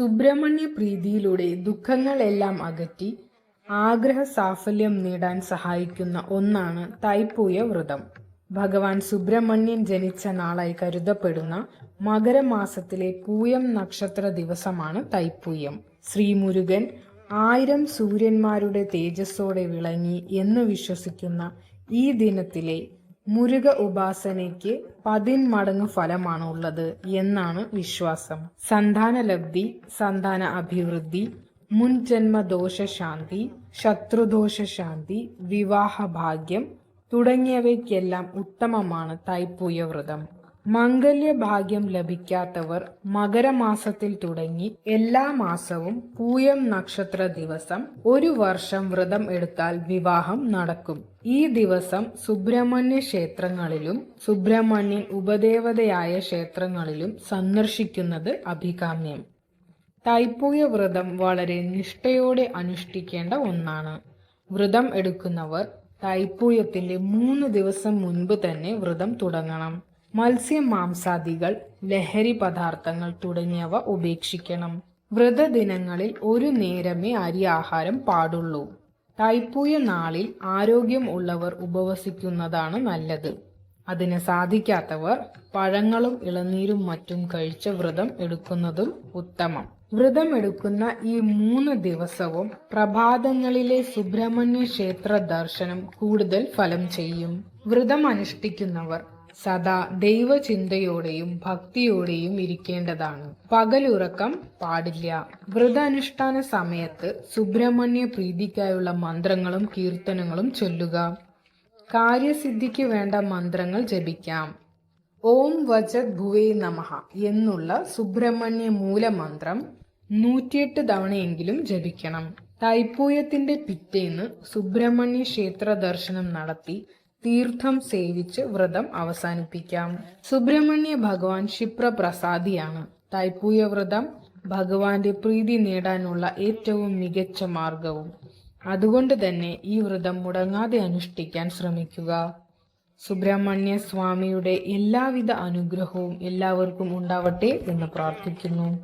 സുബ്രഹ്മണ്യ പ്രീതിയിലൂടെ ദുഃഖങ്ങളെല്ലാം അകറ്റി ആഗ്രഹ സാഫല്യം നേടാൻ സഹായിക്കുന്ന ഒന്നാണ് തൈപ്പൂയ വ്രതം. ഭഗവാൻ സുബ്രഹ്മണ്യൻ ജനിച്ച നാളായി കരുതപ്പെടുന്ന മകരമാസത്തിലെ പൂയം നക്ഷത്ര ദിവസമാണ് തൈപ്പൂയം. ശ്രീമുരുകൻ ആയിരം സൂര്യന്മാരുടെ തേജസ്സോടെ വിളങ്ങി എന്ന് വിശ്വസിക്കുന്ന ഈ ദിനത്തിലെ മുരുക ഉപാസനയ്ക്ക് പതിന്മടങ്ങ് ഫലമാണ് ഉള്ളത് എന്നാണ് വിശ്വാസം. സന്താനലബ്ധി സന്താന അഭിവൃദ്ധി മുൻജന്മ ദോഷശാന്തി ശത്രുദോഷശാന്തി വിവാഹഭാഗ്യം തുടങ്ങിയവയ്ക്കെല്ലാം ഉത്തമമാണ് തൈപ്പൂയ വ്രതം മംഗല്യഭാഗ്യം ലഭിക്കാത്തവർ മകരമാസത്തിൽ തുടങ്ങി എല്ലാ മാസവും പൂയം നക്ഷത്ര ദിവസം ഒരു വർഷം വ്രതം എടുത്താൽ വിവാഹം നടക്കും. ഈ ദിവസം സുബ്രഹ്മണ്യ ക്ഷേത്രങ്ങളിലും സുബ്രഹ്മണ്യൻ ഉപദേവതയായ ക്ഷേത്രങ്ങളിലും സന്ദർശിക്കുന്നത് അഭികാമ്യം. തൈപ്പൂയ വ്രതം വളരെ നിഷ്ഠയോടെ അനുഷ്ഠിക്കേണ്ട ഒന്നാണ്. വ്രതം എടുക്കുന്നവർ തൈപ്പൂയത്തിന്റെ മൂന്ന് ദിവസം മുൻപ് തന്നെ വ്രതം തുടങ്ങണം. മത്സ്യ മാംസാദികൾ ലഹരി പദാർത്ഥങ്ങൾ തുടങ്ങിയവ ഉപേക്ഷിക്കണം. വ്രതദിനങ്ങളിൽ ഒരു നേരമേ അരി ആഹാരം പാടുള്ളൂ. തൈപ്പൂയ നാളിൽ ആരോഗ്യം ഉള്ളവർ ഉപവസിക്കുന്നതാണ് നല്ലത്. അതിന് സാധിക്കാത്തവർ പഴങ്ങളും ഇളനീരും മറ്റും കഴിച്ച് വ്രതം എടുക്കുന്നതും ഉത്തമം. വ്രതം എടുക്കുന്ന ഈ മൂന്ന് ദിവസവും പ്രഭാതങ്ങളിലെ സുബ്രഹ്മണ്യ ക്ഷേത്ര ദർശനം കൂടുതൽ ഫലം ചെയ്യും. വ്രതം അനുഷ്ഠിക്കുന്നവർ സദാ ദൈവചിന്തയോടെയും ഭക്തിയോടെയും ഇരിക്കേണ്ടതാണ്. പകലുറക്കം പാടില്ല. വ്രതാനുഷ്ഠാന സമയത്ത് സുബ്രഹ്മണ്യ പ്രീതിക്കായുള്ള മന്ത്രങ്ങളും കീർത്തനങ്ങളും ചൊല്ലുക. കാര്യസിദ്ധിക്ക് വേണ്ട മന്ത്രങ്ങൾ ജപിക്കാം. ഓം വജത് ഭുവേ നമഹ എന്നുള്ള സുബ്രഹ്മണ്യ മൂലമന്ത്രം നൂറ്റിയെട്ട് തവണയെങ്കിലും ജപിക്കണം. തൈപ്പൂയത്തിന്റെ പിറ്റേന്ന് സുബ്രഹ്മണ്യ ക്ഷേത്ര ദർശനം നടത്തി തീർത്ഥം സേവിച്ച് വ്രതം അവസാനിപ്പിക്കാം. സുബ്രഹ്മണ്യ ഭഗവാൻ ക്ഷിപ്രപ്രസാദിയാണ്. തൈപ്പൂയ വ്രതം ഭഗവാന്റെ പ്രീതി നേടാനുള്ള ഏറ്റവും മികച്ച മാർഗവും. അതുകൊണ്ട് തന്നെ ഈ വ്രതം മുടങ്ങാതെ അനുഷ്ഠിക്കാൻ ശ്രമിക്കുക. സുബ്രഹ്മണ്യ സ്വാമിയുടെ എല്ലാവിധ അനുഗ്രഹവും എല്ലാവർക്കും ഉണ്ടാവട്ടെ എന്ന് പ്രാർത്ഥിക്കുന്നു.